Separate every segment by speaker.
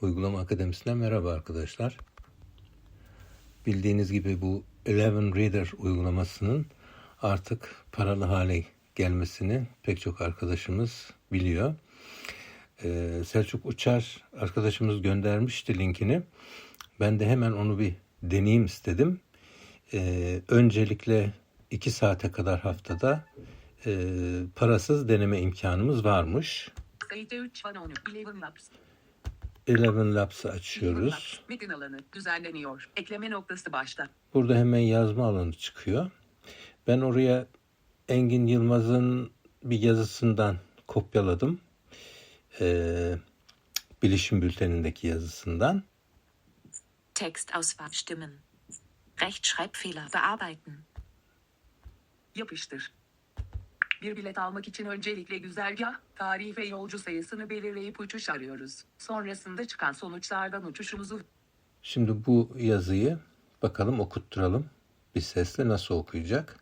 Speaker 1: Uygulama Akademisi'ne merhaba arkadaşlar. Bildiğiniz gibi bu Eleven Reader uygulamasının artık paralı hale gelmesini pek çok arkadaşımız biliyor. Ee, Selçuk Uçar arkadaşımız göndermişti linkini. Ben de hemen onu bir deneyeyim istedim. Ee, öncelikle 2 saate kadar haftada e, parasız deneme imkanımız varmış.
Speaker 2: Eleven Labs.
Speaker 1: Eleven Labs'ı açıyoruz.
Speaker 2: Metin alanı düzenleniyor. Ekleme noktası başta.
Speaker 1: Burada hemen yazma alanı çıkıyor. Ben oraya Engin Yılmaz'ın bir yazısından kopyaladım. Ee, bilişim bültenindeki yazısından.
Speaker 3: Textauswahl stimmen. Rechtschreibfehler bearbeiten.
Speaker 2: Yapıştır. Bir bilet almak için öncelikle güzergah, tarih ve yolcu sayısını belirleyip uçuş arıyoruz. Sonrasında çıkan sonuçlardan uçuşumuzu
Speaker 1: Şimdi bu yazıyı bakalım okutturalım. Bir sesle nasıl okuyacak?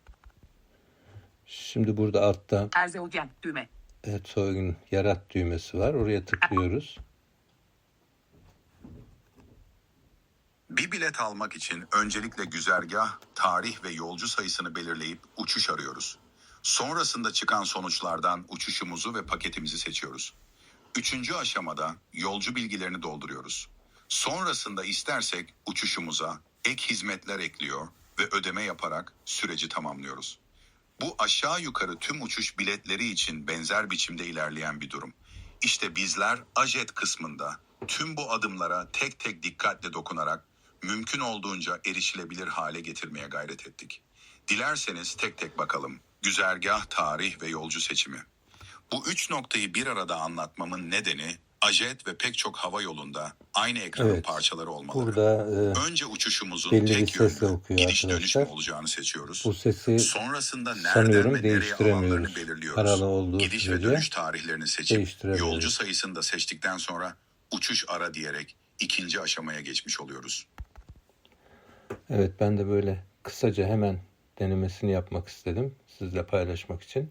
Speaker 1: Şimdi burada altta
Speaker 2: Erzeugen düğme.
Speaker 1: Erzeugen yarat düğmesi var. Oraya tıklıyoruz.
Speaker 4: Bir bilet almak için öncelikle güzergah, tarih ve yolcu sayısını belirleyip uçuş arıyoruz. Sonrasında çıkan sonuçlardan uçuşumuzu ve paketimizi seçiyoruz. Üçüncü aşamada yolcu bilgilerini dolduruyoruz. Sonrasında istersek uçuşumuza ek hizmetler ekliyor ve ödeme yaparak süreci tamamlıyoruz. Bu aşağı yukarı tüm uçuş biletleri için benzer biçimde ilerleyen bir durum. İşte bizler ajet kısmında tüm bu adımlara tek tek dikkatle dokunarak mümkün olduğunca erişilebilir hale getirmeye gayret ettik. Dilerseniz tek tek bakalım. Güzergah, tarih ve yolcu seçimi. Bu üç noktayı bir arada anlatmamın nedeni ajet ve pek çok hava yolunda aynı ekranın
Speaker 1: Evet.
Speaker 4: parçaları olmaları.
Speaker 1: Burada e,
Speaker 4: Önce uçuşumuzun tek yönlü gidiş dönüş mü olacağını seçiyoruz.
Speaker 1: bu sesi
Speaker 4: Sonrasında nereden ve nereye
Speaker 1: değiştiremiyoruz.
Speaker 4: alanlarını belirliyoruz.
Speaker 1: Paralı olduğu
Speaker 4: Gidiş ve dönüş tarihlerini seçip yolcu sayısını da seçtikten sonra uçuş ara diyerek ikinci aşamaya geçmiş oluyoruz.
Speaker 1: Evet ben de böyle kısaca hemen denemesini yapmak istedim sizle paylaşmak için.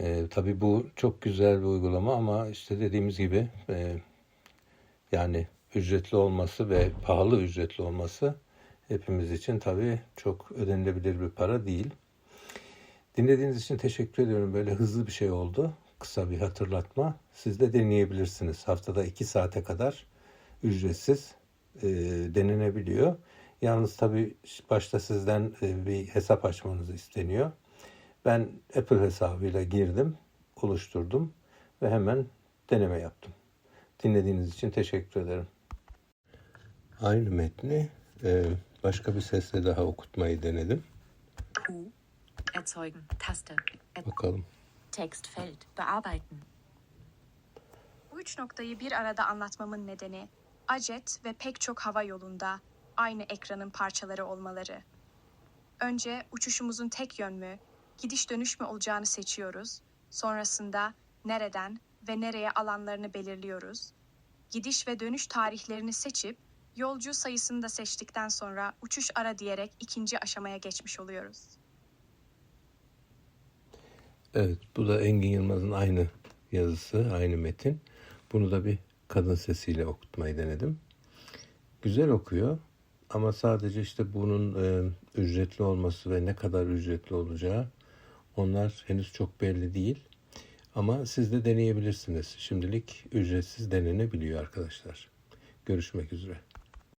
Speaker 1: Ee, tabii bu çok güzel bir uygulama ama işte dediğimiz gibi e, yani ücretli olması ve pahalı ücretli olması hepimiz için tabii çok ödenilebilir bir para değil. Dinlediğiniz için teşekkür ediyorum. Böyle hızlı bir şey oldu. Kısa bir hatırlatma. Siz de deneyebilirsiniz. Haftada 2 saate kadar ücretsiz e, denenebiliyor. Yalnız tabii başta sizden e, bir hesap açmanız isteniyor. Ben Apple hesabıyla girdim, oluşturdum ve hemen deneme yaptım. Dinlediğiniz için teşekkür ederim. Aynı metni e, başka bir sesle daha okutmayı denedim.
Speaker 3: U. Erzeugen. Taste.
Speaker 1: Bakalım.
Speaker 3: Textfeld. Bearbeiten.
Speaker 5: Bu üç noktayı bir arada anlatmamın nedeni Ajet ve pek çok hava yolunda aynı ekranın parçaları olmaları. Önce uçuşumuzun tek yön mü, gidiş dönüş mü olacağını seçiyoruz. Sonrasında nereden ve nereye alanlarını belirliyoruz. Gidiş ve dönüş tarihlerini seçip yolcu sayısını da seçtikten sonra uçuş ara diyerek ikinci aşamaya geçmiş oluyoruz.
Speaker 1: Evet, bu da Engin Yılmaz'ın aynı yazısı, aynı metin. Bunu da bir kadın sesiyle okutmayı denedim. Güzel okuyor ama sadece işte bunun e, ücretli olması ve ne kadar ücretli olacağı onlar henüz çok belli değil. Ama siz de deneyebilirsiniz. Şimdilik ücretsiz denenebiliyor arkadaşlar. Görüşmek üzere.